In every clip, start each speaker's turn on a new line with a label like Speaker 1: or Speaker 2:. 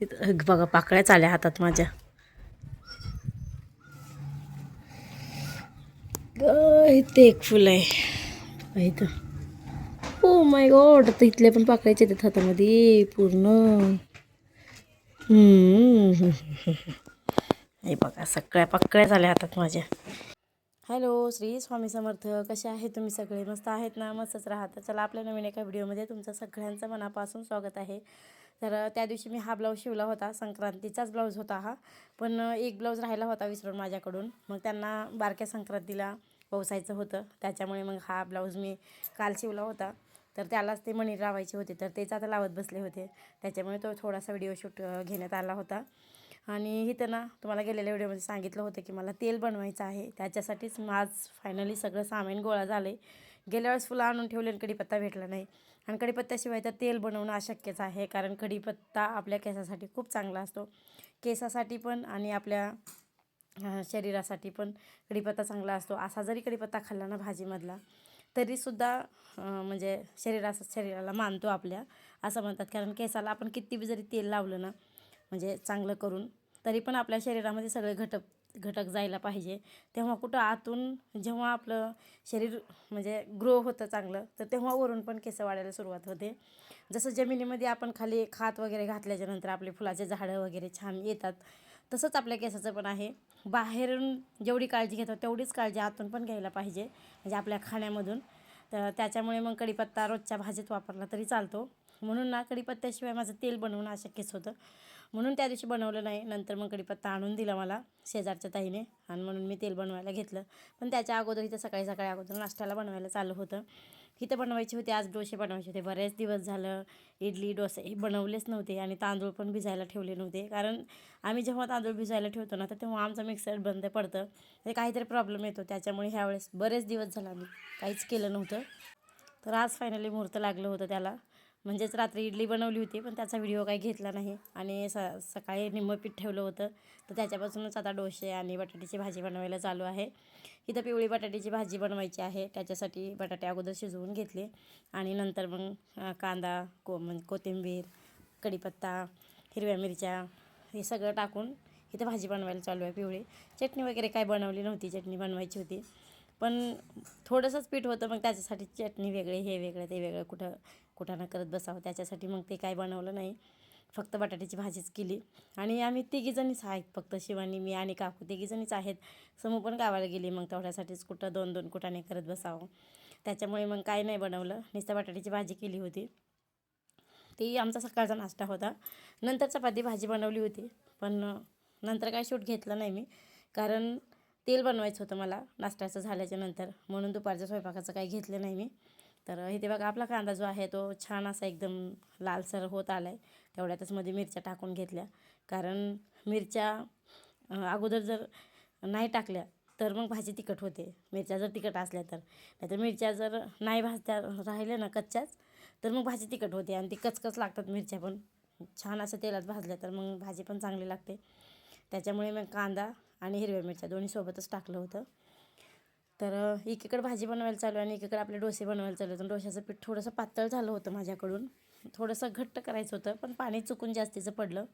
Speaker 1: इथं बघा पाकळ्याच आल्या हातात माझ्या. इथे एक फुल आहे. इथं. हो माय गॉड तर इथले पण पाकळ्याचे येतात हातामध्ये. पूर्ण. हे बघा सगळ्या पाकळ्या झाल्या हातात माझ्या. हॅलो श्री स्वामी समर्थ. कसे आहे तुम्ही सगळे? मस्त आहेत ना? मस्तच राहता. चला आपल्या नवीन एका व्हिडिओमध्ये तुमचं सगळ्यांचं मनापासून स्वागत आहे. तर त्या दिवशी मी हा ब्लाऊज शिवला होता. संक्रांतीचाच ब्लाऊज होता हा. पण एक ब्लाऊज राहिला होता विसरून माझ्याकडून. मग त्यांना बारक्या संक्रांतीला पोसायचं होतं. त्याच्यामुळे मग हा ब्लाऊज मी काल शिवला होता. तर त्यालाच ते मणी लावायचे होते. तर तेच आता लावत बसले होते. त्याच्यामुळे तो थोडासा व्हिडिओ शूट घेण्यात आला होता. आणि इथं ना तुम्हाला गेलेल्या व्हिडिओमध्ये सांगितलं होतं की मला तेल बनवायचं आहे. त्याच्यासाठीच आज फायनली सगळं सामान गोळा झालं आहे गेल्या वेळेस फुलं आणून ठेवले आणि कढीपत्ता भेटला नाही. आणि कढीपत्त्याशिवाय तर तेल बनवणं अशक्यच आहे कारण कढीपत्ता आपल्या केसासाठी खूप चांगला असतो. केसासाठी पण आणि आपल्या शरीरासाठी पण कढीपत्ता चांगला असतो. असा जरी कढीपत्ता खाल्ला ना भाजीमधला तरीसुद्धा म्हणजे शरीरास शरीराला मानतो आपल्या असं म्हणतात. कारण केसाला आपण किती बी जरी तेल लावलं ना म्हणजे चांगलं करून तरी पण आपल्या शरीरामध्ये सगळे घटक घटक जायला पाहिजे. तेव्हा कुठं आतून जेव्हा आपलं शरीर म्हणजे ग्रो होतं चांगलं तर तेव्हा वरून पण केस वाढायला सुरुवात होते. जसं जमिनीमध्ये आपण खाली खात वगैरे घातल्याच्यानंतर आपले फुलाचे झाडं वगैरे छान येतात तसंच आपल्या केसाचं पण आहे. बाहेरून जेवढी काळजी घेतो तेवढीच काळजी आतून पण घ्यायला पाहिजे म्हणजे आपल्या खाण्यामधून. तर त्याच्यामुळे मग कढीपत्ता रोजच्या भाजीत वापरला तरी चालतो. म्हणून ना कढीपत्त्याशिवाय माझं तेल बनवणं अशक्यच होतं. म्हणून त्या दिवशी बनवलं नाही. नंतर मग कढीपत्ता आणून दिला मला शेजारच्या ताईने आणि म्हणून मी तेल बनवायला घेतलं. पण त्याच्या अगोदर इथं सकाळी सकाळी अगोदर नाश्त्याला बनवायला चालू होतं. इथं बनवायचे होते आज डोसे बनवायचे होते. बरेच दिवस झालं इडली डोसे हे बनवलेच नव्हते आणि तांदूळ पण भिजायला ठेवले नव्हते. कारण आम्ही जेव्हा तांदूळ भिजायला ठेवतो ना तर तेव्हा आमचं मिक्सर बंद पडतं. ते काहीतरी प्रॉब्लेम येतो. त्याच्यामुळे ह्यावेळेस बरेच दिवस झाला आम्ही काहीच केलं नव्हतं. तर आज फायनली मुहूर्त लागलं होतं त्याला. म्हणजेच रात्री इडली बनवली होती पण त्याचा व्हिडिओ काही घेतला नाही. आणि स सकाळी निम्मं पीठ ठेवलं होतं. तर त्याच्यापासूनच आता डोसे आणि बटाट्याची भाजी बनवायला चालू आहे. इथं पिवळी बटाट्याची भाजी बनवायची आहे. त्याच्यासाठी बटाटे अगोदर शिजवून घेतले. आणि नंतर मग कांदा को म्हणजे कोथिंबीर कढीपत्ता हिरव्या मिरच्या हे सगळं टाकून इथं भाजी बनवायला चालू आहे पिवळी. चटणी वगैरे काय बनवली नव्हती. चटणी बनवायची होती. पण थोडंसंच पीठ होतं. मग त्याच्यासाठी चटणी वेगळे हे वेगळं ते वेगळं कुठं कुठं करत बसावं त्याच्यासाठी मग ते काय बनवलं नाही. फक्त बटाट्याची भाजीच केली. आणि आम्ही तिघीजणीच आहेत फक्त शिवानी मी आणि काकू तिघीजणीच आहेत. समूह पण गावाला गेली मग तेवढ्यासाठीच कुठं दोन दोन कुठाने करत बसावं. त्याच्यामुळे मग काय नाही बनवलं. नुसतं बटाट्याची भाजी केली होती. ती आमचा सकाळचा नाश्ता होता. नंतर चपाती भाजी बनवली होती. पण नंतर काय शूट घेतलं नाही मी. कारण तेल बनवायचं होतं मला नाश्त्याचं झाल्याच्यानंतर. म्हणून दुपारच्या स्वयंपाकाचं काही घेतलं नाही मी. तर इथे बघा आपला कांदा जो आहे तो छान असा एकदम लालसर होत आला आहे तेवढ्यातच मध्ये मिरच्या टाकून घेतल्या. कारण मिरच्या अगोदर जर नाही टाकल्या तर मग भाजी तिखट होते. मिरच्या जर तिखट असल्या तर. नाहीतर मिरच्या जर नाही भाजत्या राहिल्या ना कच्च्याच तर मग भाजी तिखट होते. आणि ती कचकच लागतात मिरच्या पण. छान असं तेलात भाजल्या तर मग भाजी पण चांगली लागते. त्याच्यामुळे मग कांदा आणि हिरव्या मिरच्या दोन्ही सोबतच टाकलं होतं. तर एकीकडे भाजी बनवायला चालू आहे आणि एकीकडे आपले डोसे बनवायला चालू होतं. डोश्याचं पीठ थोडंसं पातळ झालं होतं माझ्याकडून. थोडंसं घट्ट करायचं होतं पण पाणी चुकून जास्तीचं पडलं.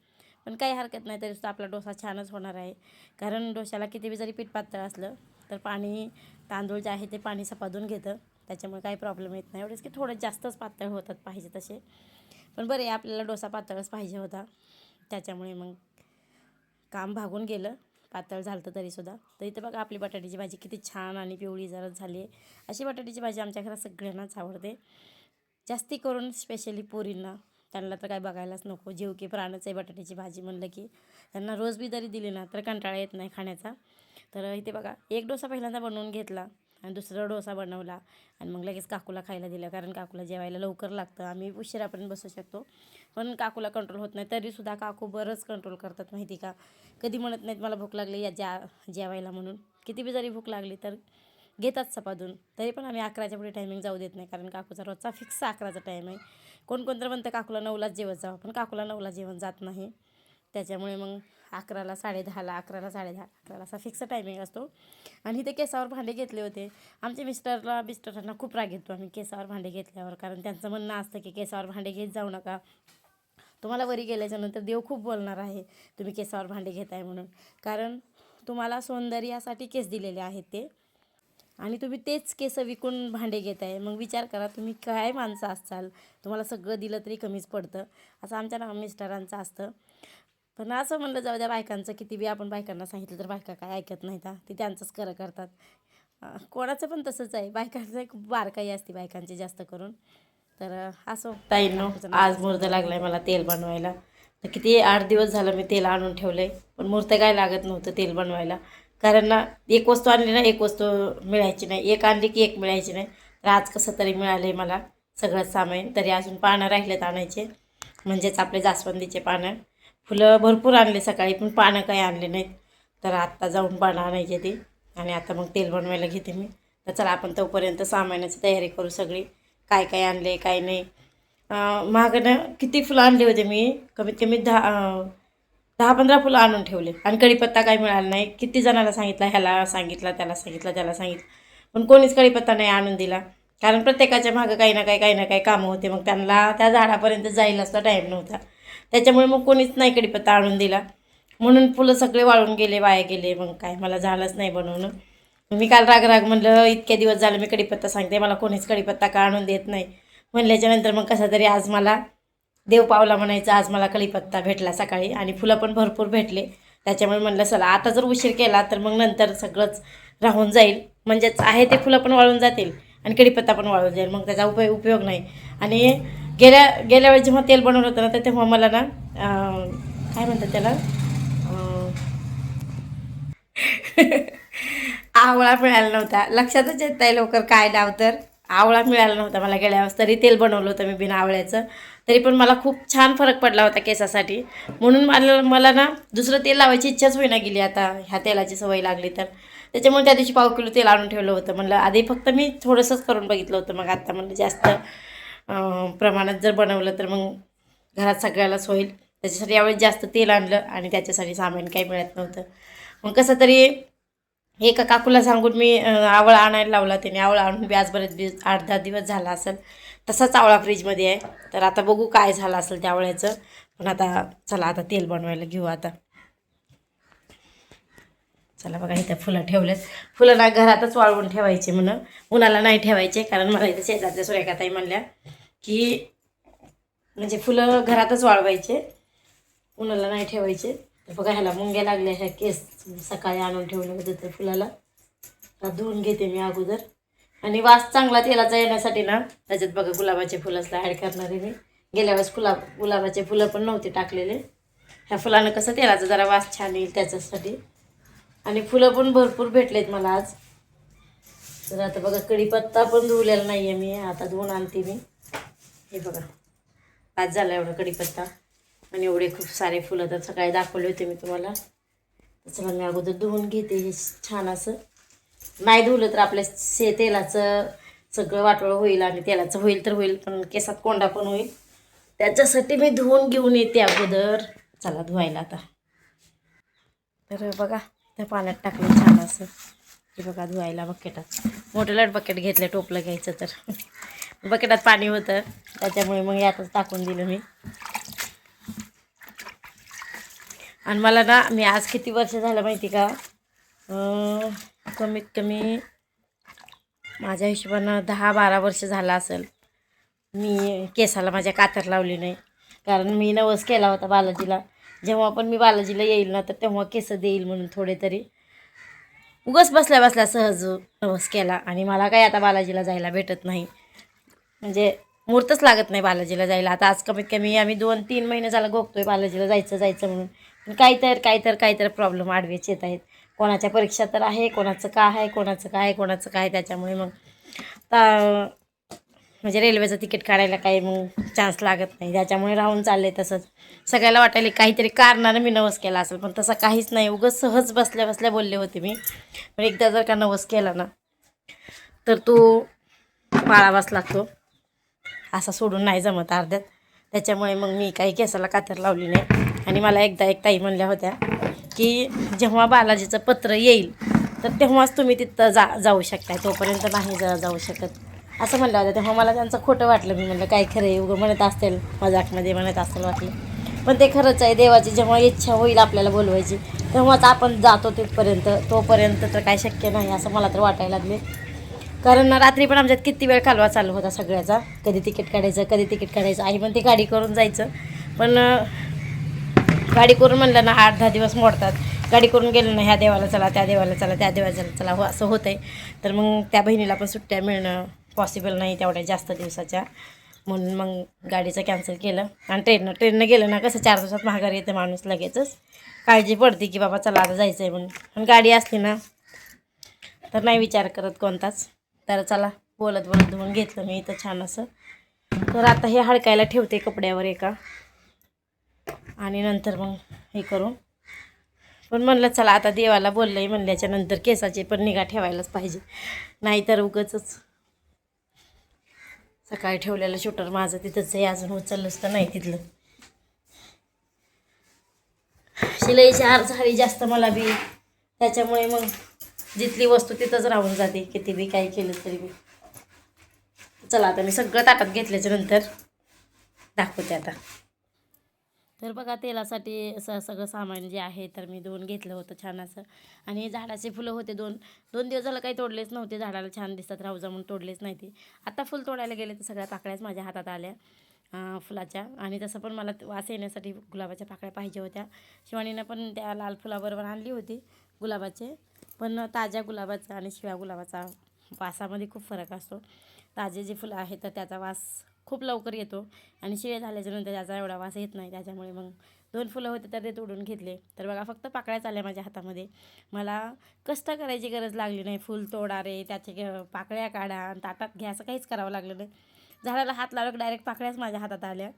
Speaker 1: पण काही हरकत नाही तरी सुद्धा आपला डोसा छानच होणार आहे. कारण डोश्याला किती बी जरी पीठ पातळ असलं तर पाणी तांदूळ जे आहे ते पाणी सपादून घेतं. त्याच्यामुळे काही प्रॉब्लेम येत नाही. एवढेच की थोडं जास्तच पातळ होतात पाहिजे तसे. पण बरे आपल्याला डोसा पातळच पाहिजे होता. त्याच्यामुळे मग काम भागून गेलं. पातळ झालं तरीसुद्धा. तर इथं बघा आपली बटाट्याची भाजी किती छान आणि पिवळी जरा झाली आहे. अशी बटाट्याची भाजी आमच्या घरात सगळ्यांनाच आवडते. जास्ती करून स्पेशली पोरींना. त्यांना तर काय बघायलाच नको. जीव की प्राणच आहे बटाट्याची भाजी म्हणलं की. त्यांना रोज बी जरी दिली ना तर कंटाळा येत नाही खाण्याचा. तर इथे बघा एक डोसा पहिल्यांदा बनवून घेतला. आणि दुसरा डोसा बनवला आणि मग लगेच काकूला खायला दिलं कारण काकूला जेवायला लवकर लागतं. आम्ही उशिरापर्यंत बसू शकतो पण काकूला कंट्रोल होत नाही. तरीसुद्धा काकू बरंच कंट्रोल करतात माहिती का? कधी म्हणत नाहीत मला भूक लागली या ज्या जेवायला म्हणून. किती बी जरी भूक लागली तर घेतात सपादून. तरी पण आम्ही अकराच्या पुढे टायमिंग जाऊ देत नाही कारण काकूचा रोजचा फिक्स अकराचा टाईम आहे. कोणकोणतं तर म्हणतं काकूला नऊलाच जेवत जावं पण काकूला नऊला जेवण जात नाही. त्याच्यामुळे मग अकराला साडेदहाला अकराला साडेदहा अकराला असा फिक्स टायमिंग असतो. आणि इथे केसावर भांडे घेतले होते. आमच्या मिस्टरला मिस्टरांना खूप राग येतो. आम्ही केसावर भांडे घेतल्यावर कारण त्यांचं म्हणणं असतं की केसावर भांडे घेत जाऊ नका. तुम्हाला वरी गेल्याच्यानंतर देव खूप बोलणार आहे तुम्ही केसावर भांडे घेताय म्हणून. कारण तुम्हाला सौंदर्यासाठी केस दिलेले आहेत ते. आणि तुम्ही तेच केस विकून भांडे घेत आहे मग विचार करा तुम्ही काय माणसं असाल? तुम्हाला सगळं दिलं तरी कमीच पडतं. असं आमच्या मिस्टरांचं असतं. पण असं म्हणलं जाऊ द्या बायकांचं किती बी आपण बायकांना सांगितलं तर बायका काय ऐकत नाहीत हा. ते त्यांचंच खरं करतात. कोणाचं पण तसंच आहे. बायकांचं एक बारकाई असते बायकांची जास्त करून. तर असं ताईंनो आज मुहूर्त लागलाय मला तेल बनवायला. तर किती आठ दिवस झालं मी तेल आणून ठेवलंय. पण मुहूर्त काय लागत नव्हतं तेल बनवायला. कारण ना एक वस्तू आणली ना एक वस्तू मिळायची नाही. एक आणली की एक मिळायची नाही. तर आज कसं तरी मिळालं आहे मला सगळं सामान. तरी अजून पानं राहिलेत आणायचे. म्हणजेच आपले जास्वंदीचे पानं. फुलं भरपूर आणले सकाळी पण पानं काही आणले नाहीत. तर आत्ता जाऊन पानं आणायचे ते. आणि आता मग तेल बनवायला घेते मी. तर चला आपण तोपर्यंत सामानाची तयारी करू सगळी. काय काय आणले काय नाही. मागनं किती फुलं आणली होते मी? कमीत कमी दहा दहा पंधरा फुलं आणून ठेवले. आणि कढीपत्ता काय मिळाला नाही. किती जणाला सांगितला ह्याला सांगितला त्याला सांगितलं त्याला सांगितलं. पण कोणीच कढीपत्ता नाही आणून दिला. कारण प्रत्येकाच्या मागं काही ना काही काही ना काही कामं होते. मग त्यांना त्या झाडापर्यंत जाईल असता टाईम नव्हता. त्याच्यामुळे मग कोणीच नाही कढीपत्ता आणून दिला. म्हणून फुलं सगळे वाळून गेले वाया गेले. मग काय मला झालंच नाही बनवणं. मी काल राग राग म्हणलं इतके दिवस झालं मी कढीपत्ता सांगते मला कोणीच कढीपत्ता का आणून देत नाही? म्हणल्याच्यानंतर मग कसा तरी आज मला देव पावला म्हणायचं आज मला कढीपत्ता भेटला सकाळी. आणि फुलं पण भरपूर भेटले. त्याच्यामुळे म्हणलं चला आता जर उशीर केला तर मग नंतर सगळंच राहून जाईल. म्हणजेच आहे ते फुलं पण वाळून जातील आणि कढीपत्ता पण वाळून जाईल. मग त्याचा उपयोग उपयोग नाही. आणि गेल्या गेल्या वेळेस जेव्हा तेल बनवलं होतं ना तर तेव्हा मला ना काय म्हणतात त्याला? आवळा मिळाला नव्हता. लक्षातच येत नाही लवकर काय नाव तर. आवळा मिळाला नव्हता मला गेल्या वेळेस. तरी तेल बनवलं होतं मी बिना आवळ्याचं. तरी पण मला खूप छान फरक पडला होता केसासाठी. म्हणून मला मला ना दुसरं तेल लावायची इच्छाच होईना गेली आता ह्या तेलाची सवय लागली तर. त्याच्यामुळे त्या दिवशी पाव किलो तेल आणून ठेवलं होतं. म्हणलं आधी फक्त मी थोडंसंच करून बघितलं होतं. मग आत्ता म्हणलं जास्त प्रमाणात जर बनवलं तर मग घरात सगळ्यालाच होईल. त्याच्यासाठी यावेळेस जास्त तेल आणलं आणि त्याच्यासाठी सामान काही मिळत नव्हतं. मग कसं तरी एका काकूला सांगून मी आवळा आणायला लावला त्याने. आवळा आणून बी आज बरेच दिवस आठ दहा दिवस झाला असेल. तसाच आवळा फ्रीजमध्ये आहे. तर आता बघू काय झालं असेल त्या आवळ्याचं. पण आता चला आता तेल बनवायला घेऊ आता. चला बघा इथं फुलं ठेवलेत. फुलं ना घरातच वाळवून ठेवायचे म्हणून. उन्हाला नाही ठेवायचे कारण मला इथं शेजारच्या सुरेखाताई म्हणल्या की म्हणजे फुलं घरातच वाळवायचे. उन्हाला नाही ठेवायचे. तर बघा ह्याला मुंग्या लागल्या ह्या केस सकाळी आणून ठेवलं होतं तर फुलाला. धुवून घेते मी अगोदर. आणि वास चांगला तेलाचा येण्यासाठी ना त्याच्यात बघा गुलाबाचे फुलंसला ॲड करणारे मी. गेल्या वेळेस फुला गुलाबाचे फुलं पण नव्हते टाकलेले. ह्या फुलानं कसं तेलाचा जरा वास छान येईल त्याच्यासाठी. आणि फुलं पण भरपूर भेटलेत मला आज. तर आता बघा कढीपत्ता पण धुवलेला नाही आहे मी. आता धुवून आणते मी. हे बघा आज झाला एवढा कढीपत्ता. आणि एवढे खूप सारे फुलं तर सकाळी दाखवले होते मी तुम्हाला. तर चला मी अगोदर धुवून घेते हे छान असं. नाही धुवलं तर आपल्या शे तेलाचं सगळं वाटोळं होईल आणि तेलाचं होईल तर होईल पण केसात कोंडा पण होईल. त्याच्यासाठी मी धुवून घेऊन येते अगोदर. चला धुवायला आता. तर बघा त्या पाण्यात टाकलं छान असं. हे बघा धुवायला बकेटात. मोठं लट बकेट घेतलं टोपलं घ्यायचं तर. बकेटात पाणी होतं. त्याच्यामुळे मग यातच टाकून दिलं मी. आणि मला ना मी आज किती वर्ष झालं माहिती का? कमीत कमी माझ्या हिशोबानं दहा बारा वर्ष झालं असेल. मी केसाला माझ्या कातर लावली नाही. कारण मी नवस केला होता बालाजीला. जेव्हा पण मी बालाजीला येईल ना तर तेव्हा केस देईल म्हणून थोडे तरी उगस बसल्या बसल्या सहज नवस केला. आणि मला काही आता बालाजीला जायला भेटत नाही. म्हणजे मुहूर्तच लागत नाही बालाजीला जायला. आता आज कमीत कमी आम्ही दोन तीन महिने झाला गोगतोय बालाजीला जायचं जायचं म्हणून. पण काही तर काही तर काही तर प्रॉब्लेम आडवेच येत आहेत. कोणाच्या परीक्षा तर आहे कोणाचं काय आहे कोणाचं काय आहे कोणाचं काय त्याच्यामुळे मग. ता म्हणजे रेल्वेचं तिकीट काढायला काही मग चान्स लागत नाही. त्याच्यामुळे राहून चालले तसंच. सगळ्याला वाटायला काहीतरी कारणानं मी नवस केला असेल पण तसं काहीच नाही. उगं सहज बसल्या बसल्या बोलले होते मी. पण एकदा जर का नवस केला ना तर तो पाळावाच लागतो. असा सोडून नाही जमत अर्ध्यात. त्याच्यामुळे मग मी काही केसाला कातर लावली नाही. आणि मला एकदा एक ताई म्हणल्या होत्या की जेव्हा बालाजीचं पत्र येईल तर तेव्हाच तुम्ही तिथं जा जाऊ शकताय. तोपर्यंत नाही जा जाऊ शकत. असं म्हणलं होतं तेव्हा मला त्यांचं खोटं वाटलं. मी म्हणलं काय खरं आहे? उगं म्हणत असेल मजाकमध्ये म्हणत असेल वाटलं. पण ते खरंच आहे. देवाची जेव्हा इच्छा होईल आपल्याला बोलवायची तेव्हाच आपण जातो तिथपर्यंत. तोपर्यंत तर काय शक्य नाही असं मला तर वाटायला लागले. कारण रात्री पण आमच्यात किती वेळ कालवा चालू होता सगळ्याचा. कधी तिकीट काढायचं कधी तिकीट काढायचं. आई पण ती गाडी करून जायचं. पण गाडी करून म्हणलं ना आठ दहा दिवस मोडतात. गाडी करून गेलं ना ह्या देवाला चला त्या देवाला चला त्या देवाला चला चला हो असं होतं आहे तर मग त्या बहिणीला पण सुट्ट्या मिळणं पॉसिबल नाही तेवढ्या जास्त दिवसाच्या. म्हणून मग गाडीचं कॅन्सल केलं. आणि ट्रेननं ट्रेननं गेलं ना कसं चार दिवसात महागारी येते माणूस लगेचच. काळजी पडते की बाबा चला आता जायचं आहे म्हणून. पण गाडी असली ना तर नाही विचार करत कोणताच. तर चला बोलत बोलत धुवून घेतलं मी इथं छान असं. तर आता हे हडकायला ठेवते कपड्यावर एका. आणि नंतर मग हे करून पण म्हणलं चला आता देवाला बोललं आहे म्हणल्याच्या नंतर केसाची पण निगा ठेवायलाच पाहिजे. नाहीतर उगच सकाळी ठेवलेलं शूटर माझं तिथंच आहे अजून उचललंच तर नाही तिथलं. शिलाई हार झाली जास्त मला बी. त्याच्यामुळे मग जिथली वस्तू तिथंच राहून जाते किती बी काही केलं तरी बी. चला आता मी सगळं ताटात घेतल्याच्या नंतर दाखवते आता. तर बघा तेलासाठी असं सगळं सामान जे आहे तर मी दोन घेतलं होतं छान असं. आणि झाडाचे फुलं होते दोन. दोन दिवस झालं काही तोडलेच नव्हते झाडाला छान दिसतात राहूजा म्हणून तोडलेच नाही ते. आता फुल तोडायला गेले तर सगळ्या पाकळ्याच माझ्या हातात आल्या फुलाच्या. आणि तसं पण मला वास येण्यासाठी गुलाबाच्या पाकळ्या पाहिजे होत्या. शिवानीनं पण त्या लाल फुलाबरोबर आणली होती गुलाबाचे. पण ताज्या गुलाबाचा आणि शिव्या गुलाबाचा वासामध्ये खूप फरक असतो. ताजे जे फुलं आहेत तर त्याचा वास खूप लवकर येतो. आणि शिळे झाल्याच्यानंतर त्याचा एवढा वास येत नाही. त्याच्यामुळे मग दोन फुलं होते तर ते तोडून घेतले. तर बघा फक्त पाकळ्याच आल्या माझ्या हातामध्ये. मला कष्ट करायची गरज लागली नाही. फुल तोडा रे त्याचे पाकळ्या काढा आणि ताटात घ्या असं काहीच करावं लागलं नाही. झाडाला हात लावलं डायरेक्ट पाकळ्याच माझ्या हातात आल्या.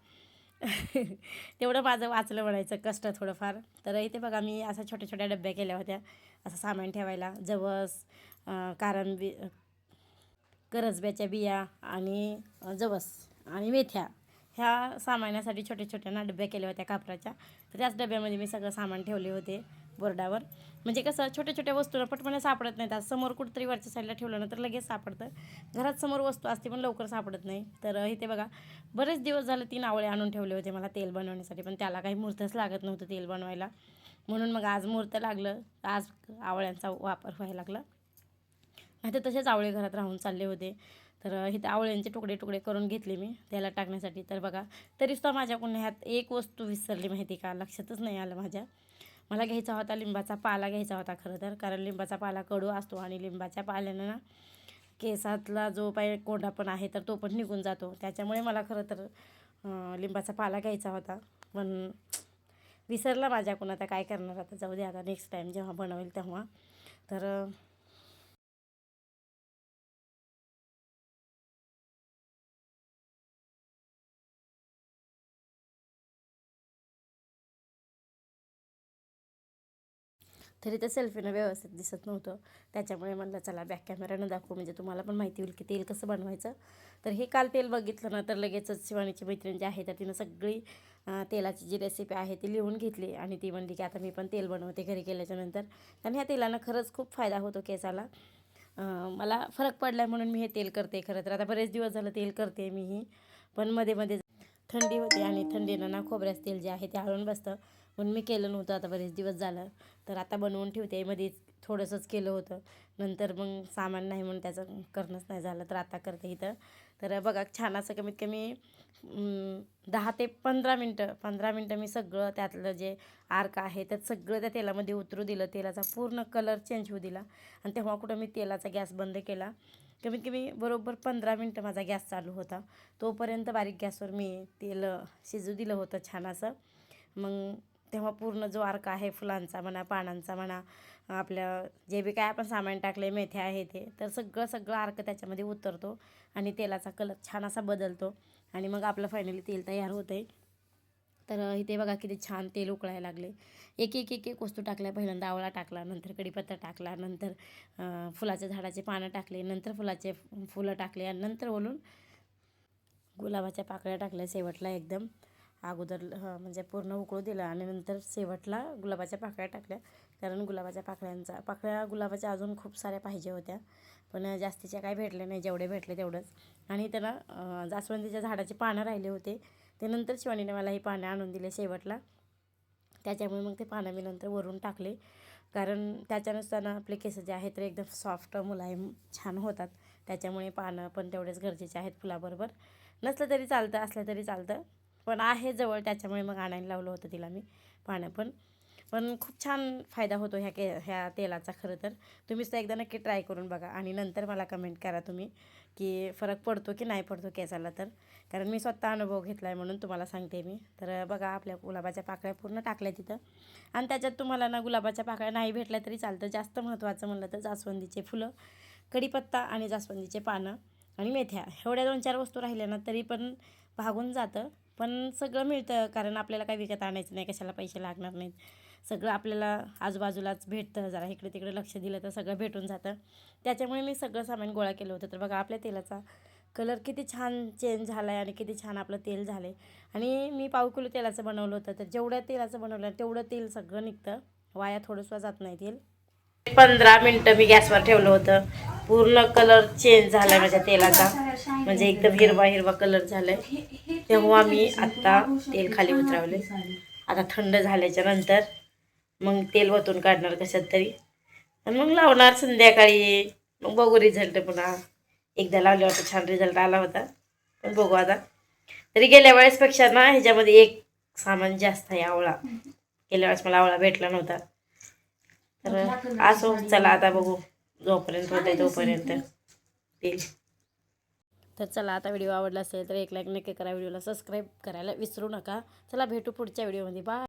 Speaker 1: तेवढं माझं वाचलं म्हणायचं कष्ट थोडंफार. तर इथे बघा मी असा छोट्या छोट्या डब्या केल्या होत्या. असं सामान ठेवायला. जवस कारण बी करजब्याच्या बिया आणि जवस. आणि मेथ्या. ह्या सामानासाठी छोट्या छोट्या ना डब्या केल्या होत्या कापराच्या. तर त्याच डब्यामध्ये मी सगळं सामान ठेवले होते बोर्डावर. म्हणजे कसं छोट्या छोट्या वस्तूला पटपणे सापडत नाहीत. आज समोर कुठंतरी वरच्या साईडला ठेवलं ना तर लगेच सापडतं. घरात समोर वस्तू असते पण लवकर सापडत नाही. तर इथे बघा बरेच दिवस झाले तीन आवळे आणून ठेवले होते मला तेल बनवण्यासाठी पण त्याला काही मुहूर्तच लागत नव्हतं तेल बनवायला. म्हणून मग आज मुहूर्त लागलं. आज आवळ्यांचा वापर व्हायला लागला. नाही तर तसेच आवळे घरात राहून चालले होते. तर इथे आवळ्यांचे तुकडे तुकडे करून घेतले मी त्याला टाकण्यासाठी. तर बघा तरीसुद्धा माझ्याकडून ह्यात एक वस्तू विसरली माहिती का? लक्षातच नाही आलं माझ्या. मला घ्यायचा होता लिंबाचा पाला घ्यायचा होता खरं तर कारण लिंबाचा पाला कडू असतो आणि लिंबाच्या पाल्यानं ना केसातला जो पाय कोंडा पण आहे तर तो पण निघून जातो. त्याच्यामुळे मला खरं तर लिंबाचा पाला घ्यायचा होता. पण विसरला माझ्याकडून आता काय करणार आता? जाऊ दे आता नेक्स्ट टाईम जेव्हा बनवेल तेव्हा. तर तरी ते सेल्फीनं व्यवस्थित दिसत नव्हतं. त्याच्यामुळे म्हणलं चला बॅक कॅमेऱ्यानं दाखवू. म्हणजे तुम्हाला पण माहिती होईल की तेल कसं बनवायचं. तर हे काल तेल बघितलं ना तर लगेचच शिवानीची मैत्रीण जी आहे तर तिनं सगळी तेलाची जी रेसिपी आहे ती लिहून घेतली. आणि ती म्हणली की आता मी पण तेल बनवते घरी केल्याच्यानंतर कारण ह्या तेलानं खरंच खूप फायदा होतो केसाला. मला फरक पडला म्हणून मी हे तेल करते खरं तर. आता बरेच दिवस झालं तेल करते मीही. पण मध्ये मध्ये थंडी होती आणि थंडीनं ना खोबऱ्याचं तेल जे आहे ते हळून बसतं. म्हणून मी केलं नव्हतं आता बरेच दिवस झालं. तर आता बनवून ठेवते मध्ये थोडंसंच केलं होतं. नंतर मग सामान नाही म्हणून त्याचं करणंच नाही झालं तर आता करते इथं. तर बघा छान असं कमीत कमी दहा ते पंधरा मिनटं पंधरा मिनटं मी सगळं त्यातलं जे आर्क आहे त्यात सगळं त्या तेलामध्ये उतरू दिलं. तेलाचा पूर्ण कलर चेंज होऊ दिला. आणि तेव्हा कुठं मी तेलाचा गॅस बंद केला. कमीत कमी बरोबर पंधरा मिनटं माझा गॅस चालू होता. तोपर्यंत बारीक गॅसवर मी तेल शिजू दिलं होतं छान असं. मग तेव्हा पूर्ण जो अर्क आहे फुलांचा म्हणा पानांचा म्हणा आपल्या जे बी काय आपण सामान टाकले मेथ्या आहे ते तर सगळं सगळं अर्क त्याच्यामध्ये उतरतो आणि तेलाचा कलर छान असा बदलतो आणि मग आपलं फायनली तेल तयार होतं आहे तर इथे बघा किती छान तेल उकळायला लागले. एक एक एक एक वस्तू टाकल्या पहिल्यांदा आवळा टाकला नंतर कडीपत्ता टाकला नंतर फुलाच्या झाडाचे पानं टाकले नंतर फुलाचे फुलं टाकले आणि नंतर ओलून गुलाबाच्या पाकळ्या टाकल्या शेवटला एकदम. अगोदर म्हणजे पूर्ण उकळू दिलं आणि नंतर शेवटला गुलाबाच्या पाकळ्या टाकल्या. कारण गुलाबाच्या पाकळ्यांचा पाकळ्या गुलाबाच्या अजून खूप साऱ्या पाहिजे होत्या. पण जास्तीच्या काय भेटले नाही जेवढे भेटले तेवढंच. आणि त्याला जास्वंदीच्या झाडाची पानं राहिले होते. ते नंतर शिवानीने मला ही पानं आणून दिले शेवटला. त्याच्यामुळे मग ते पानं मी नंतर वरून टाकले. कारण त्याच्यानुसार आपले केस जे आहेत ते एकदम सॉफ्ट मुलायम छान होतात. त्याच्यामुळे पानं पण तेवढेच गरजेचे आहेत फुलाबरोबर. नसलं तरी चालतं असलं तरी चालतं. पण आहे जवळ त्याच्यामुळे मग आणायला लावलं होतं तिला मी पानं पण. पण खूप छान फायदा होतो ह्या के ह्या तेलाचा खरं तर. तुम्हीच तर एकदा नक्की ट्राय करून बघा आणि नंतर मला कमेंट करा तुम्ही की फरक पडतो की नाही पडतो केसाला तर. कारण मी स्वतः अनुभव घेतला आहे म्हणून तुम्हाला सांगते मी. तर बघा आपल्या गुलाबाच्या पाकळ्या पूर्ण टाकल्या तिथं. आणि त्याच्यात तुम्हाला ना गुलाबाच्या पाकळ्या नाही भेटल्या तरी चालतं. जास्त महत्त्वाचं म्हणलं तर जास्वंदीचे फुलं कढीपत्ता आणि जास्वंदीचे पानं आणि मेथ्या. एवढ्या दोन चार वस्तू राहिल्या ना तरी पण भागून जातं. पण सगळं मिळतं कारण आपल्याला काही विकत आणायचं नाही कशाला पैसे लागणार नाहीत. सगळं आपल्याला आजूबाजूलाच भेटतं जरा इकडे तिकडे लक्ष दिलं तर सगळं भेटून जातं. त्याच्यामुळे मी सगळं सामान गोळा केलं होतं. तर बघा आपल्या तेलाचा कलर किती छान चेंज झाला आहे आणि किती छान आपलं तेल झालं आहे आणि मी पाव किलो तेलाचं बनवलं होतं. तर जेवढ्या तेलाचं बनवलं तेवढं तेल सगळं निघतं. वाया थोडंसं जात नाही तेल. पंधरा मिनटं मी गॅसवर ठेवलं होतं. पूर्ण कलर चेंज झाला माझ्या तेलाचा. म्हणजे एकदम हिरवा हिरवा कलर झालाय. तेव्हा मी आत्ता तेल खाली उतरवले आता थंड झाल्याच्यानंतर मग तेल वतून काढणार कशात तरी. आणि मग लावणार संध्याकाळी. मग बघू रिझल्ट पुन्हा. एकदा लावल्यावर छान रिझल्ट आला होता. पण बघू आता. तरी गेल्या वेळेसपेक्षा ना ह्याच्यामध्ये एक सामान जास्त आहे आवळा. गेल्या वेळेस मला आवळा भेटला नव्हता. तर असो चला आता बघू जोपर्यंत होते तोपर्यंत. येईल तर चला आता व्हिडिओ आवडला असेल तर एक लाईक नक्की करा. व्हिडिओला सबस्क्राईब करायला विसरू नका. चला भेटू पुढच्या व्हिडिओमध्ये. बाय.